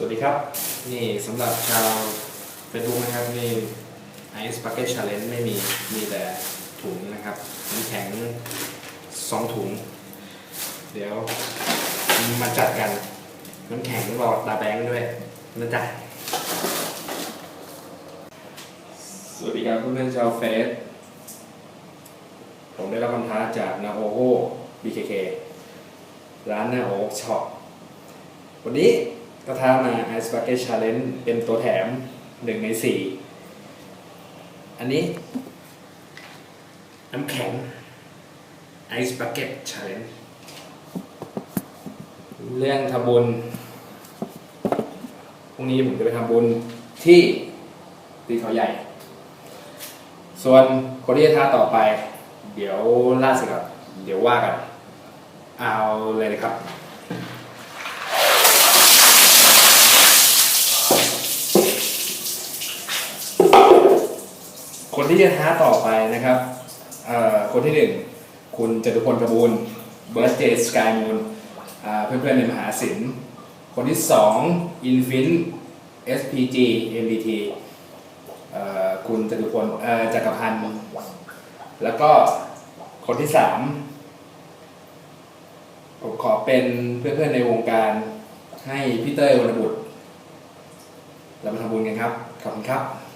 สวัสดีครับ นี่สำหรับชาวเฟซบุ๊กนะครับนี่ไอซ์ u c ก e t Challenge ไม่มี มีแต่ถุงนะครับน้ำแข็งสองถุง เดี๋ยวมาจัดกัน น้ำแข็งรอดตาแบงค์ด้วยนะจ๊ะสวัสดีครับเพื่อนๆชาวเฟซผมได้รับคำท้าจากนาโอโฮ BKK ร้านนาโอช็อปวันนี้ ก็ท้ามา Ice Bucket Challenge เป็นตัวแถมหนึ่งในสี่อันนี้ น้ำแข็ง Ice Bucket Challenge เรื่องทำบุญพรุ่งนี้ผมจะไปทำบุญที่ตีเขาใหญ่ ส่วนคนที่จะท้าต่อไป เดี๋ยวล่าสุดครับ เดี๋ยวว่ากัน เอาเลยนะครับ คนที่จะท้าต่อไปนะครับคนที่หนึ่งคุณจตุพลกระบูลเบิร์ d เ y ย์สกายมูนเพื่อนๆในมหาศิลป์คนที่สองอินฟิน SPG MBT เอ่อคุณจตุพลจักรพันธ์แล้วก็คนที่สามผมขอเป็นเพื่อนๆในวงการให้พี่เต้ยวรบุตรเรามาทำบุญกันครับ ขอบคุณครับ